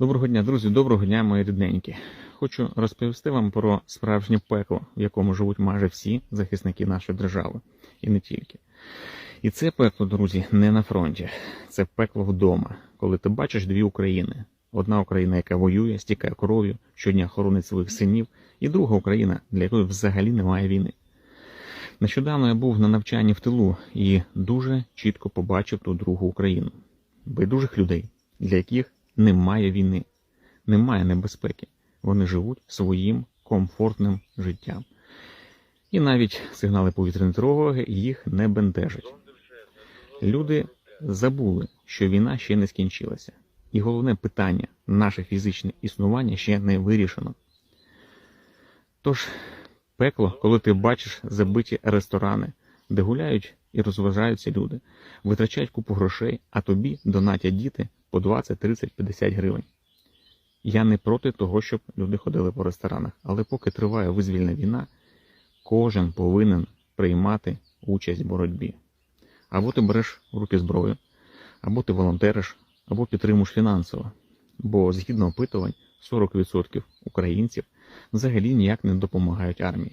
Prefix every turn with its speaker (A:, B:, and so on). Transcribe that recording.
A: Доброго дня, друзі, доброго дня, мої рідненькі. Хочу розповісти вам про справжнє пекло, в якому живуть майже всі захисники нашої держави, і не тільки. І це пекло, друзі, не на фронті, це пекло вдома, коли ти бачиш дві України: одна Україна, яка воює, стікає кров'ю, щодня хоронить своїх синів, і друга Україна, для якої взагалі немає війни. Нещодавно я був на навчанні в тилу і дуже чітко побачив ту другу Україну. Байдужих людей, для яких немає війни, немає небезпеки. Вони живуть своїм комфортним життям. І навіть сигнали повітряної тривоги їх не бентежать. Люди забули, що війна ще не скінчилася. І головне питання наше фізичне існування ще не вирішено. Тож, пекло, коли ти бачиш забиті ресторани, де гуляють і розважаються люди, витрачають купу грошей, а тобі донатять діти по 20, 30, 50 гривень. Я не проти того, щоб люди ходили по ресторанах, але поки триває визвільна війна, кожен повинен приймати участь в боротьбі. Або ти береш в руки зброю, або ти волонтериш, або підтримуєш фінансово. Бо згідно опитувань, 40% українців взагалі ніяк не допомагають армії.